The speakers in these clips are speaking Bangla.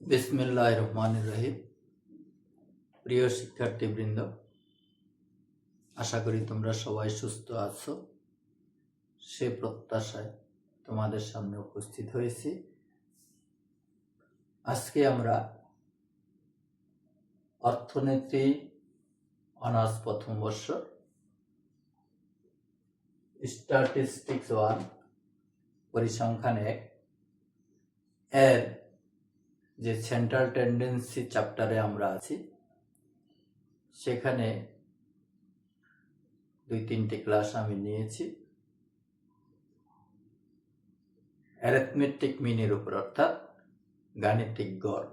বিসমিল্লাহ রহমান রহিম প্রিয় শিক্ষার্থীবৃন্দ, আশা করি তোমরা সবাই সুস্থ আছো। সে প্রত্যাশায় তোমাদের সামনে উপস্থিত হয়েছি। আজকে আমরা অর্থনীতি, অনার্স প্রথম বর্ষ স্ট্যাটিস্টিক্স ওয়ান পরিসংখ্যান এক এর যে সেন্ট্রাল টেন্ডেন্সি চ্যাপ্টারে আমরা আছি, সেখানে দুই তিনটে ক্লাস আমি নিয়েছি। অ্যারেথমেটিক মিনের উপর অর্থাৎ গাণিতিক গড়।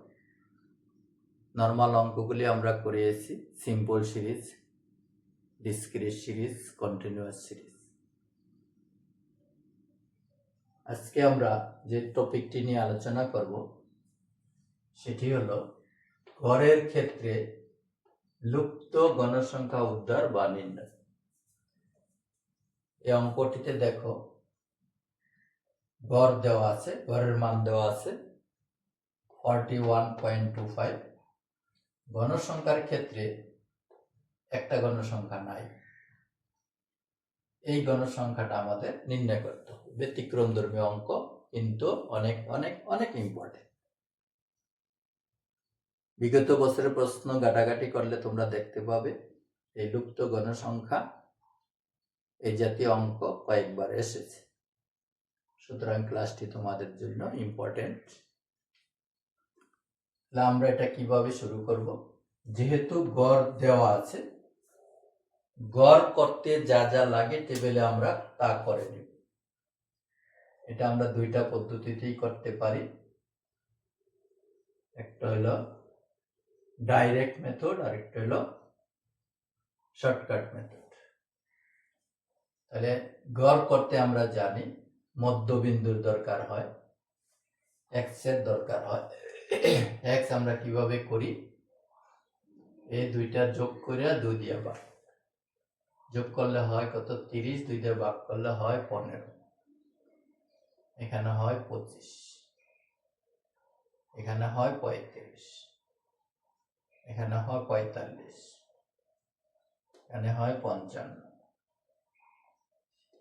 নর্মাল অঙ্কগুলি আমরা করিয়েছি simple series discrete series continuous series আজকে আমরা যে টপিকটি নিয়ে আলোচনা করব, সেটি হলো গড়ের ক্ষেত্রে লুপ্ত গণসংখ্যা উদ্ধার বা নির্ণয়। এই অঙ্কটিতে দেখো, গড় দেওয়া আছে, গড়ের মান দেওয়া আছে forty one point two five গণসংখ্যার ক্ষেত্রে একটা গণসংখ্যা নাই। এই গণসংখ্যাটা আমাদের নির্ণয় করতে ব্যতিক্রম ধর্মীয় অঙ্ক কিন্তু অনেক অনেক অনেক ইম্পর্টেন্ট বিগত বছরের প্রশ্ন ঘাটাঘাটি করলে তোমরা দেখতে পাবে এই লুপ্ত গণসংখ্যা এই জাতীয় অঙ্ক কয়েকবার এসেছে। সুতরাং ক্লাসটি তোমাদের জন্য ইম্পর্টেন্ট আমরা এটা কীভাবে শুরু করব? যেহেতু গড় দেওয়া আছে, গড় করতে যা যা লাগে টেবিলে আমরা তা করে নিব। এটা আমরা দুইটা পদ্ধতিতেই করতে পারি। একটা হলো ডাইরেক্ট মেথড আর একটা হলো শর্টকাট মেথড তাহলে গড় করতে আমরা জানি মধ্যবিন্দুর দরকার হয় এক্সের দরকার হয়। এক্স আমরা কীভাবে করি? এই দুইটা যোগ করে দুই দিয়ে ভাগ। যোগ করলে হয় কত? তিরিশ, দুই দিয়ে ভাগ করলে হয় পনেরো। এখানে হয় পঁচিশ। এখানে হয় পঁয়ত্রিশ। এখানে হয় পঁয়তাল্লিশ। এখানে হয় পঞ্চান্ন।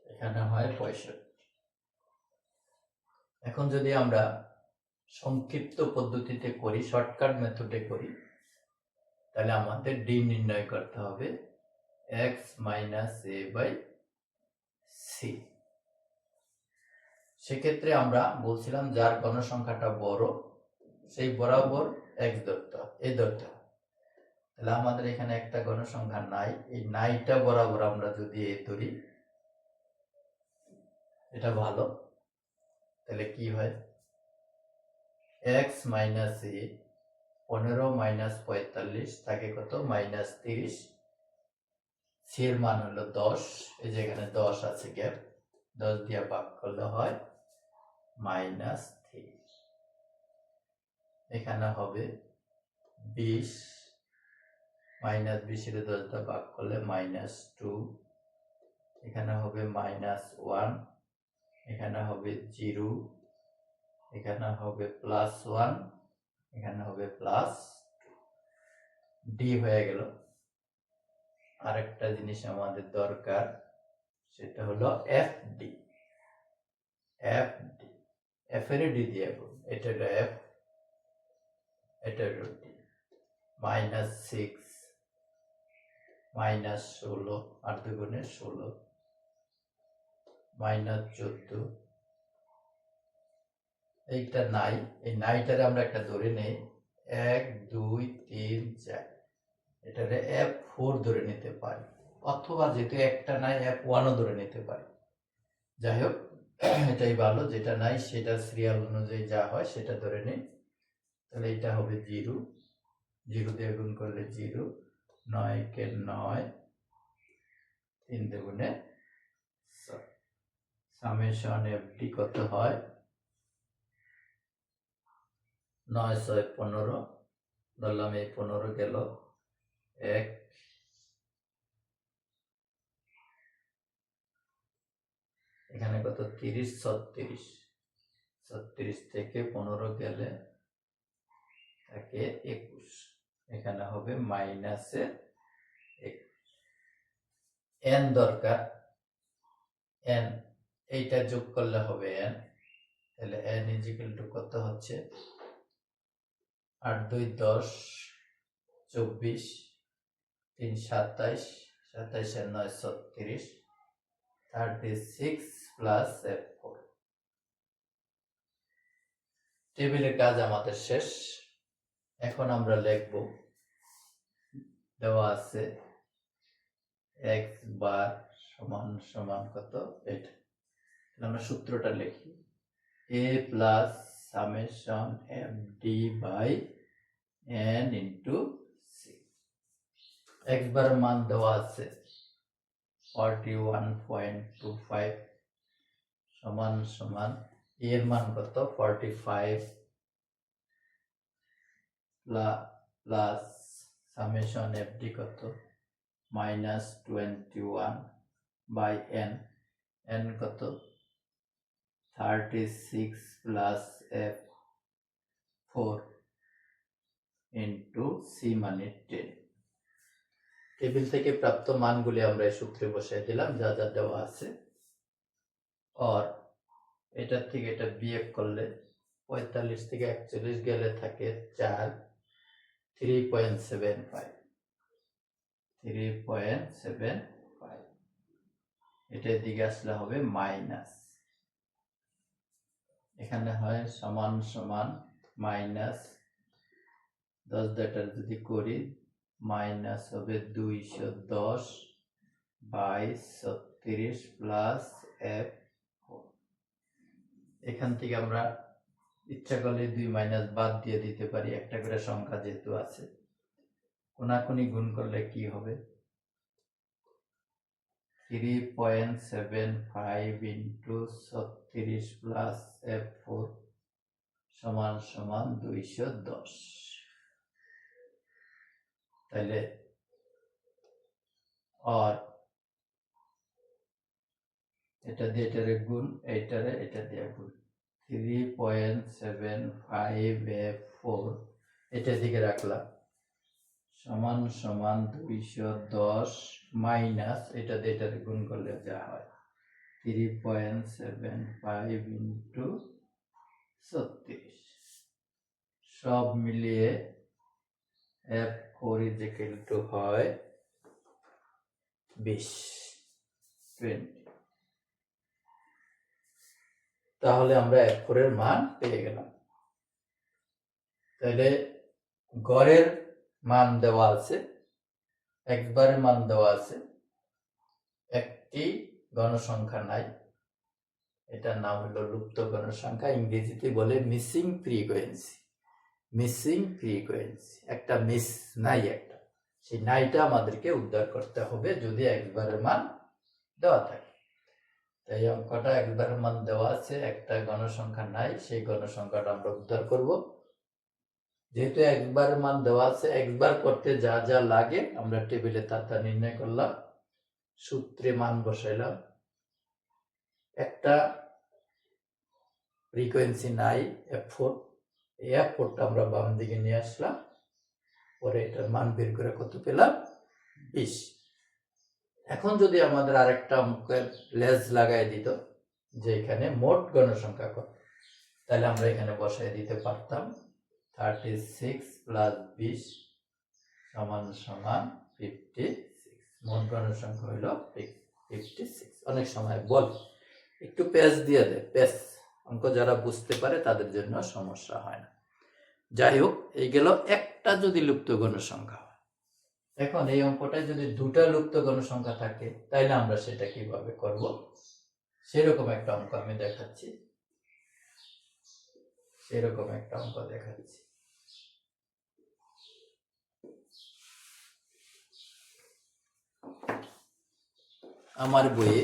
এখানে হয় পঁয়ষট্টি। এখন যদি আমরা সংক্ষিপ্ত পদ্ধতিতে করি, শর্টকাট মেথডে করি, তাহলে আমাদের ডি নির্ণয় করতে হবে। X minus A by C. সেক্ষেত্রে আমরা বলছিলাম যার গণসংখ্যাটা বড়, সেই বরাবর এক্স হবে এ ধরতে তাহলে আমাদের এখানে একটা গণসংখ্যা নাই, এই নাইটা বরাবর আমরা যদি এ ধরি, এটা ভালো। তাহলে কি হয়? এক্স মাইনাস এ, পনেরো মাইনাস পঁয়তাল্লিশ, তাকে কত? মাইনাস তিরিশ। সি মান হলো দশ, এই যে এখানে দশ আছে গ্যাপ, দশ দিয়ে ভাগ করলে হয় মাইনাস থ্রি এখানে হবে বিশ, মাইনাস বিশের দশটা ভাগ করলে মাইনাস টু। এখানে হবে মাইনাস ওয়ান, এখানে হবে জিরো, এখানে হবে প্লাস ওয়ান, এখানে হবে প্লাস ডি হয়ে গেল। আরেকটা জিনিস আমাদের দরকার, সেটা হলো F D. F D F এর ডি দিয়ে এটা হলো এফ এটা হলো মাইনাস সিক্স মাইনাস ষোলো, আর দুগুণে ষোলো মাইনাস চোদ্দ। এইটা নাই, এই নাইটারে আমরা একটা ধরে নেই, এক, দুই, তিন, চার। এটারে এফ ফোর ধরে নিতে পারি, অথবা যেহেতু একটা নাই এফ ওয়ানও ধরে নিতে পারি। যাই হোক এটাই ভালো, যেটা নাই সেটা সিরিয়াল অনুযায়ী যা হয় সেটা ধরে নিই তাহলে এটা হবে জিরো। জিরো দিয়ে গুণ করলে জিরো। নয় কে নয়। তিন দুগুণে সামেশন এফডি কত হয়? নয় ছয় পনেরো। ধরলাম এই পনেরো গেল। এক এখানে কত? তিরিশ, ছত্রিশ। ছত্রিশ থেকে পনেরো গেলে থাকে একুশ। এখানে হবে মাইনাসে এন দরকার। এন, এইটা যোগ করলে হবে এন। তাহলে এন ইজিক্যাল টু কত হচ্ছে? আট, দুই, দশ, চব্বিশ, তিন, সাতাইশ সাতাইশ নয়, ছত্রিশ। Thirty six plus F four টেবিলের কাজ আমাদের শেষ। এখন আমরা লিখব, দেওয়া আছে এক্স বার সমান সমান কত? এটা আমরা সূত্রটা লিখি। A plus summation F D by N into C X bar মান দেওয়া আছে forty one point two five সমান সমান E এর মান কত? Forty five plus summation F D কত? Minus twenty one by N N কত? Thirty six plus F four into C মানে টেন টেবিল থেকে প্রাপ্ত মানগুলি আমরা সূত্রে বসিয়ে দিলাম, যা যা দেওয়া আছে। আর এটার থেকে এটা বিয়োগ করলে পঁয়তাল্লিশ থেকে একচল্লিশ গেলে থাকে চার three point seven five three point seven five এটার দিকে আসলে হবে মাইনাস এখানে হয় সমান সমান মাইনাস দশ দেটার যদি করি মাইনাস হবে দুইশো দশ বাইশ ছত্রিশ প্লাস এফ এখান থেকে আমরা ইচ্ছা করলে দুই মাইনাস বাদ দিয়ে দিতে পারি, একটা করে সংখ্যা যেহেতু আছে। কোনাকুনি গুণ করলে কি হবে? Three point seven five into ছত্রিশ প্লাস এফ ফোর সমান সমান দুইশো দশ। তাহলে আর এটা দিয়ে এটারে গুণ, এইটারে এটা দিয়ে গুণ। Three point seven five F four এটা দিকে রাখলাম। সমান সমান দুইশো দশ মাইনাস এটা দিয়ে এটারে গুণ করলে যা হয়। Three point seven five into ছত্রিশ। সব মিলিয়ে এফ ফোর ইজ টু হয়, বিশ। টোয়েন্টি তাহলে আমরা এক ফোরের মান পেয়ে গেলাম। তাহলে গড়ের মান দেওয়া আছে, একবারের মান দেওয়া আছে, একটি গণসংখ্যা নাই। এটার নাম হলো লুপ্ত গণসংখ্যা, ইংরেজিতে বলে মিসিং ফ্রিকোয়েন্সি মিসিং ফ্রিকোয়েন্সি একটা মিস নাই একটা। সেই নাইটা আমাদেরকে উদ্ধার করতে হবে যদি একবারের মান দেওয়া থাকে। এই অঙ্কটা একবার মান দেওয়া আছে, একটা গণসংখ্যা নাই, সেই গণসংখ্যাটা আমরা উদ্ধার করব। যেহেতু একবার মান দেওয়া আছে, একবার করতে যা যা লাগে, আমরা টেবিলে তা তা নির্ণয় করলাম, সূত্রে মান বসাইলাম। একটা ফ্রিকোয়েন্সি নাই এফ ফোর এই এফ ফোরটা আমরা বাম দিকে নিয়ে আসলাম, পরে এটার মান বের করে কত পেলাম? বিশ। এখন যদি আমাদের আরেকটা অঙ্কের লেজ লাগাই দিত, যে এখানে মোট গণসংখ্যা কত, তাহলে আমরা এখানে বসাই দিতে পারতাম থার্টি সিক্স প্লাস বিশ সমান সমান ফিফটি সিক্স মোট গণসংখ্যা হইল ফিফটি সিক্স অনেক সময় বল, একটু পেজ দিয়ে দে পেজ অঙ্ক যারা বুঝতে পারে তাদের জন্য সমস্যা হয় না। যাই হোক, এই গেল একটা যদি লুপ্ত গণসংখ্যা। এখন এই অঙ্কটায় যদি দুটা লুপ্ত গণসংখ্যা থাকে, তাইলে আমরা সেটা কীভাবে করব? সেরকম একটা অঙ্ক আমি দেখাচ্ছি। সেরকম একটা অঙ্ক দেখাচ্ছি। আমার বইয়ে,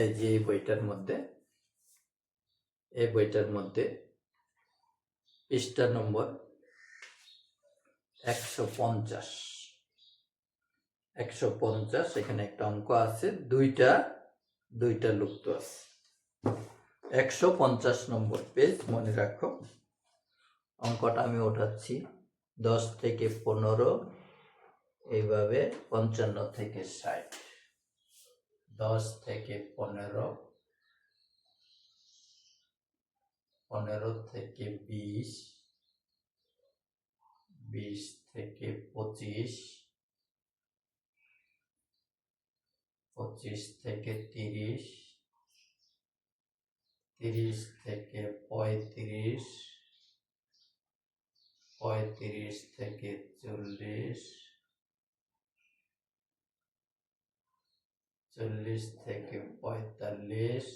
এই যে এই বইটার মধ্যে, এই বইটার মধ্যে পৃষ্ঠা নম্বর একশো পঞ্চাশ। একশো পঞ্চাশ, এখানে একটা অঙ্ক আছে, দুইটা দুইটা লুপ্ত আছে। একশো পঞ্চাশ নম্বর পেজ, মনে রাখো। অঙ্কটা আমি ওঠাচ্ছি। দশ থেকে পনেরো, এইভাবে পঞ্চান্ন থেকে ষাট। দশ থেকে পনেরো পনেরো থেকে বিশ বিশ থেকে পঁচিশ পঁচিশ থেকে তিরিশ তিরিশ থেকে পঁয়ত্রিশ পঁয়ত্রিশ থেকে চল্লিশ চল্লিশ থেকে পঁয়তাল্লিশ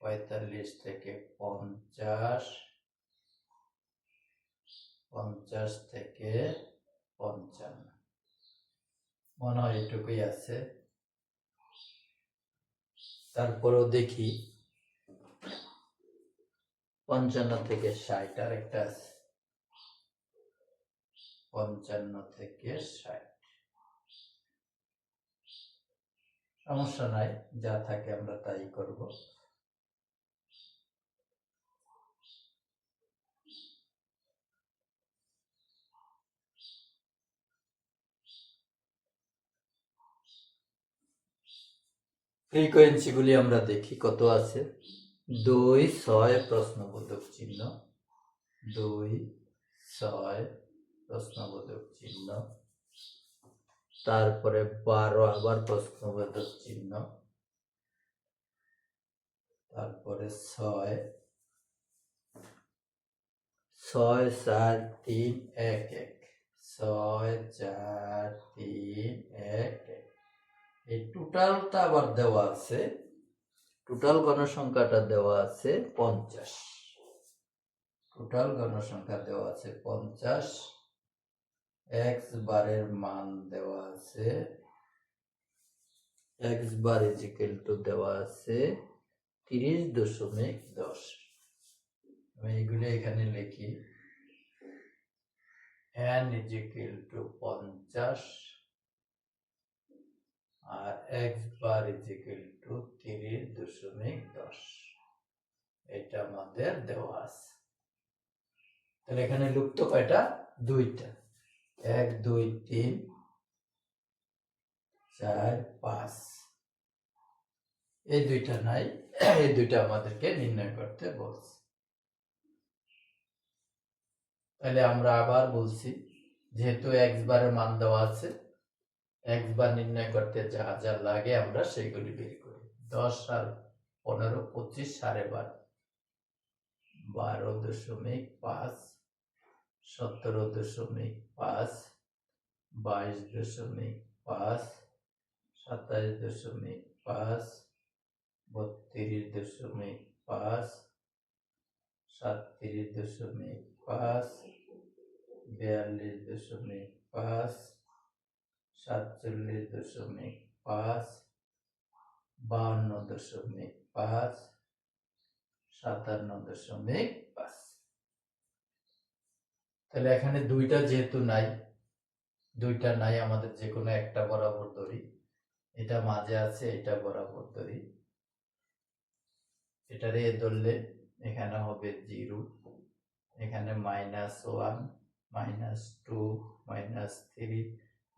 পঁয়তাল্লিশ থেকে পঞ্চাশ পঞ্চাশ থেকে পঞ্চান্ন। মনে হয় এটুকুই আছে। তারপরেও দেখি পঞ্চান্ন থেকে ষাট আর একটা আছে। পঞ্চান্ন থেকে ষাট। সমস্যা নাই, যা থাকে আমরা তাই করব। ফ্রিকোয়েন্সিগুলি আমরা দেখি কত আছে। দুই, ছয়, প্রশ্নবোধক চিহ্ন। দুই, ছয়, প্রশ্নবোধক চিহ্ন। তারপরে বারো, আবার প্রশ্নবোধক চিহ্ন। তারপরে ছয়। ছয় চার তিন, এক এক। ছয়, চার, তিন, এক এক। এই টোটালটা আবার দেওয়া আছে টোটাল গণসংখ্যাটা দেওয়া আছে পঞ্চাশ। টোটাল গণসংখ্যা দেওয়া আছে পঞ্চাশ এক্স বারের মান দেওয়া আছে এক্স বার ইজিক্যাল টু দেওয়া আছে তিরিশ দশমিক দশ। আমি এইগুলো এখানে লিখি। এন ইজিক্যাল টু পঞ্চাশ আর এক্স বার ইজিক্যাল টু তিরিশ দশমিক দশ। এটা আমাদের দেওয়া আছে। তাহলে এখানে লুপ্ত কয়টা? দুইটা। এক, দুই, তিন, চার, পাঁচ। এই দুইটা নাই, এই দুইটা আমাদেরকে নির্ণয় করতে বলছে। তাহলে আমরা আবার বলছি, যেহেতু এক্স বারের মান দেওয়া আছে এক্স বার নির্ণয় করতে যা যা লাগে আমরা সেগুলি বের করি। দশ আর পনেরো পঁচিশ সাড়ে বারো বারো দশমিক পাঁচ, সতেরো দশমিক পাঁচ, বাইশ দশমিক পাঁচ, সাতাশ দশমিক পাঁচ, বত্রিশ দশমিক পাঁচ, সাতত্রিশ দশমিক পাঁচ, বিয়াল্লিশ দশমিক পাঁচ সাতচল্লিশ দশমিক পাঁচ, বাহান্ন দশমিক পাঁচ, সাতান্ন দশমিক পাঁচ। তাহলে এখানে দুইটা যেহেতু নাই, দুইটা নাই, আমাদের যে কোনো একটা বরাবর ধরি। এটা মাঝে আছে, এটা বরাবর ধরি। এটারে ধরলে এখানে হবে জিরো, এখানে minus one, minus two, minus three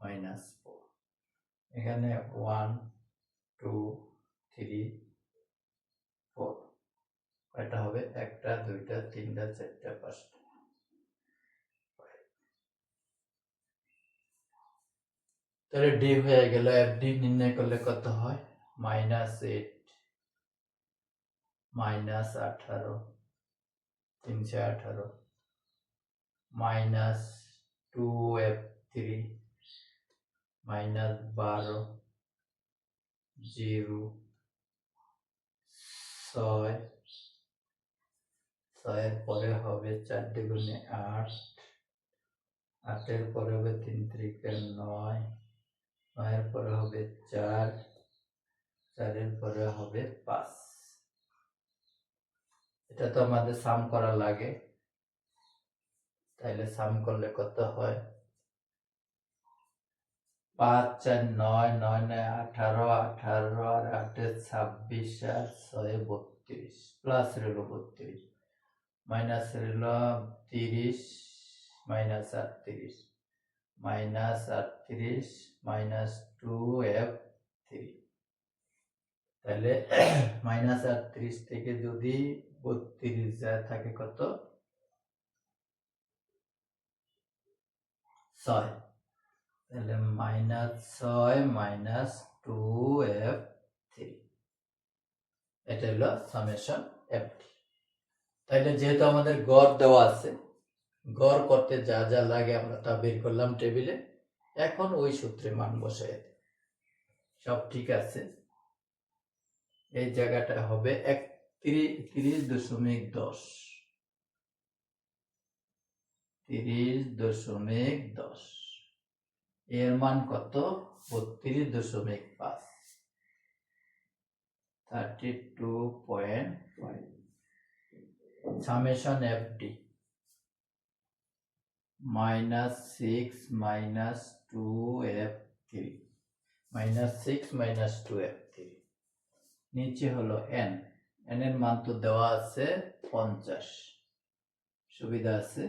minus four এখানে ওয়ান টু থ্রি ফোর এটা হবে একটা, দুইটা, তিনটা, চারটা, পাঁচটা। তাহলে ডি হয়ে গেল এফ ডি নির্ণয় করলে কত হয়? মাইনাস এইট মাইনাস আঠারো, তিনশো আঠারো minus two F three minus বারো জিরো ছয়, ছয়ের পরে হবে চার দুগুণে আট, আটের পরে হবে তিন ত্রিকে নয়, নয়ের পরে হবে চার, চারের পরে হবে পাঁচ। এটা তো আমাদের সাম করা লাগে। তাইলে সাম করলে কত হয়? পাঁচ চার নয় নয় নয় আঠারো আঠারো আর আটে ছাব্বিশ আর ছয় বত্রিশ প্লাস রইল বত্রিশ মাইনাস রইল তিরিশ মাইনাস আটত্রিশ মাইনাস আটত্রিশ মাইনাস টু এফ থ্রি তাহলে মাইনাস আটত্রিশ থেকে যদি বত্রিশ যায় থাকে কত ছয় তাহলে মাইনাস ছয় মাইনাস টু এফ থ্রি এটা হলো সামেশন এফ তাইলে যেহেতু আমাদের গড় দেওয়া আছে, গড় করতে যা যা লাগে আমরা তা বের করলাম টেবিলে। এখন ওই সূত্রে মান দিই। সব ঠিক আছে? এই জায়গাটা হবে একত্রিশ দশমিক দশ। তিরিশ দশমিক দশ। এর মান কত? বত্রিশ দশমিক পাঁচ। Thirty two point five F D minus six minus two F three minus six minus two F three নিচে হলো এন এন এর মান তো দেওয়া আছে পঞ্চাশ। সুবিধা আছে।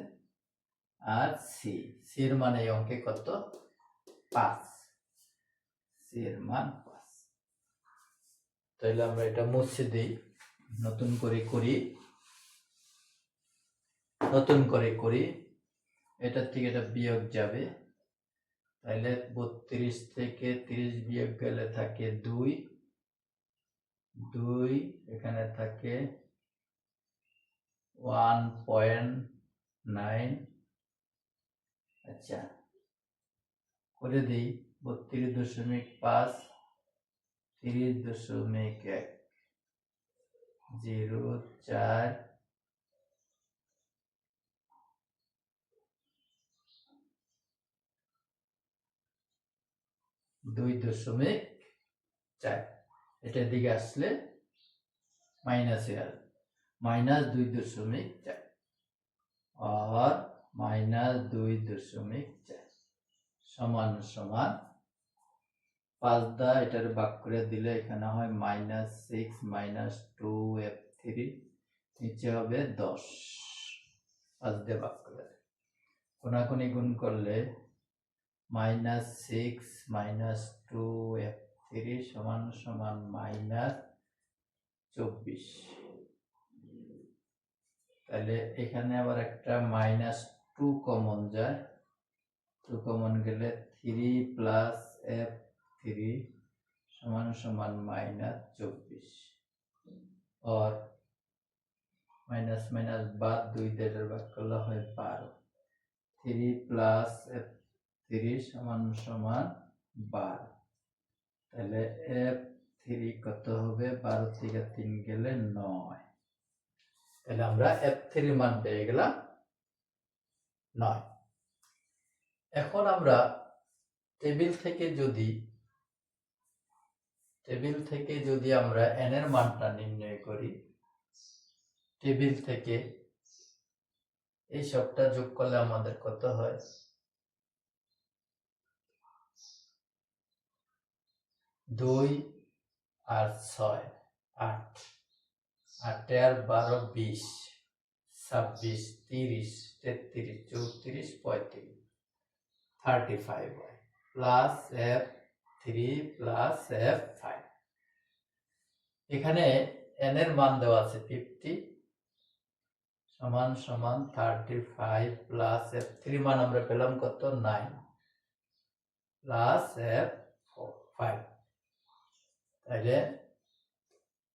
আর সি সির মানে অঙ্কে কত? পাঁচ সির মান পাঁচ তাহলে আমরা এটা মুছে দিই। নতুন করে করি। নতুন করে করি। এটার থেকে এটা বিয়োগ যাবে। তাহলে বত্রিশ থেকে তিরিশ বিয়োগ গেলে থাকে দুই। দুই এখানে থাকে ওয়ান পয়েন্ট নাইন। আচ্ছা। করে দিই, বত্রিশ দশমিক পাঁচ, তিরিশ দশমিক এক, জিরো চার, দুই দশমিক চার। এটার দিকে আসলে মাইনাসে আসবে মাইনাস দুই দশমিক চার, আর মাইনাস দুই দশমিক চার। সমান সমান পাঁচ দা এটার বাক করে দিলে এখানে হয় minus six minus two F three নিচে হবে দশ। পাঁচ দিয়ে বাক করে কোনাকুনি গুণ করলে minus six minus two F three সমান সমান মাইনাস চব্বিশ। তাহলে এখানে আবার একটা মাইনাস টু কমন যায়। টু কমন গেলে থ্রি প্লাস এফ থ্রি সমান সমান মাইনাস চব্বিশ। और মাইনাস মাইনাস বাদ দুই দেড়ের ভাগ করলে হয় বারো। থ্রি প্লাস এফ থ্রি সমান সমান বারো। তাহলে এফ থ্রি কত হবে? বারো থেকে তিন গেলে নয়। তাহলে আমরা এফ থ্রি মান পেয়ে গেলাম নয়। এখন আমরা টেবিল থেকে যদি টেবিল থেকে যদি আমরা এন এর মানটা নির্ণয় করি টেবিল থেকে এই সবটা যোগ করলে আমাদের কত হয়? দুই আর ছয়, আট। আটে আর বারো, বিশ, ছাব্বিশ, তিরিশ, তেত্রিশ, চৌত্রিশ, পঁয়ত্রিশ। থার্টি ফাইভ হয়। Plus F three plus F five এখানে এন এর মান দেওয়া আছে ফিফটি সমান সমান thirty five plus F three মান আমরা পেলাম কত নাইন প্লাস এফ ফাইভ তাহলে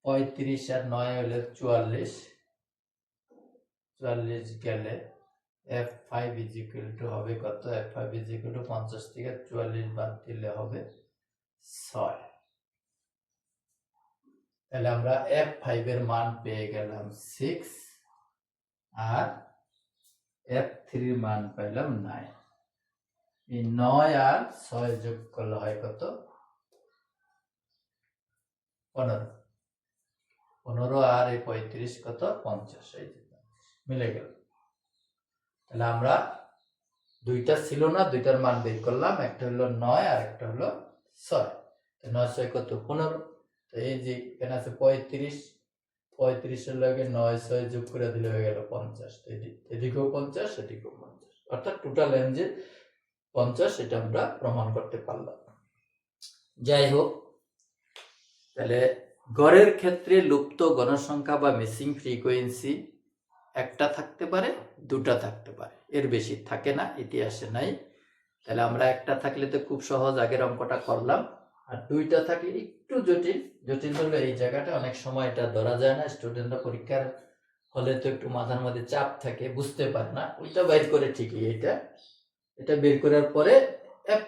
পঁয়ত্রিশ আর নয় হলে চুয়াল্লিশ। চুয়াল্লিশ গেলে এফ ফাইভ ইকুয়াল টু হবে কত? এফ ফাইভ ইকুয়াল টু পঞ্চাশ থেকে চুয়াল্লিশ বাদ দিলে হবে ছয়। তাহলে আমরা এফ এর মান পেয়ে গেলাম সিক্স আর এফ থ্রির মান পেলাম নাইন এই নয় আর ছয় যোগ করলে হয় কত? পনেরো। পনেরো আর এই পঁয়ত্রিশ কত? পঞ্চাশ। এই মিলে গেল। তাহলে আমরা দুইটা ছিল না, দুইটার মান বের করলাম, একটা হলো নয় আর একটা হলো ছয়। নয়, ছয় কত? পনেরো। তো এই যে এখানে আছে পঁয়ত্রিশ পঁয়ত্রিশের লগে নয়, ছয় যোগ করে দিলে হয়ে গেল পঞ্চাশ। এদিকেও পঞ্চাশ এদিকেও পঞ্চাশ। অর্থাৎ টোটাল রেঞ্জে পঞ্চাশ, এটা আমরা প্রমাণ করতে পারলাম। যাই হোক, তাহলে গড়ের ক্ষেত্রে লুপ্ত গণসংখ্যা বা মিসিং ফ্রিকোয়েন্সি একটা থাকতে পারে, দুটা থাকতে পারে। এর বেশি থাকে না, ইতিহাসে নাই। তাহলে আমরা একটা থাকলে তো খুব সহজ, আগের অঙ্কটা করলাম। আর দুইটা থাকলে একটু জটিল। জটিল হলো এই জায়গাটা অনেক সময় এটা ধরা যায় না স্টুডেন্টরা পরীক্ষার হলে তো একটু মাথার মধ্যে চাপ থাকে, বুঝতে পারে না। ওইটা বের করে ঠিকই, এটা এটা বের করার পরে এফ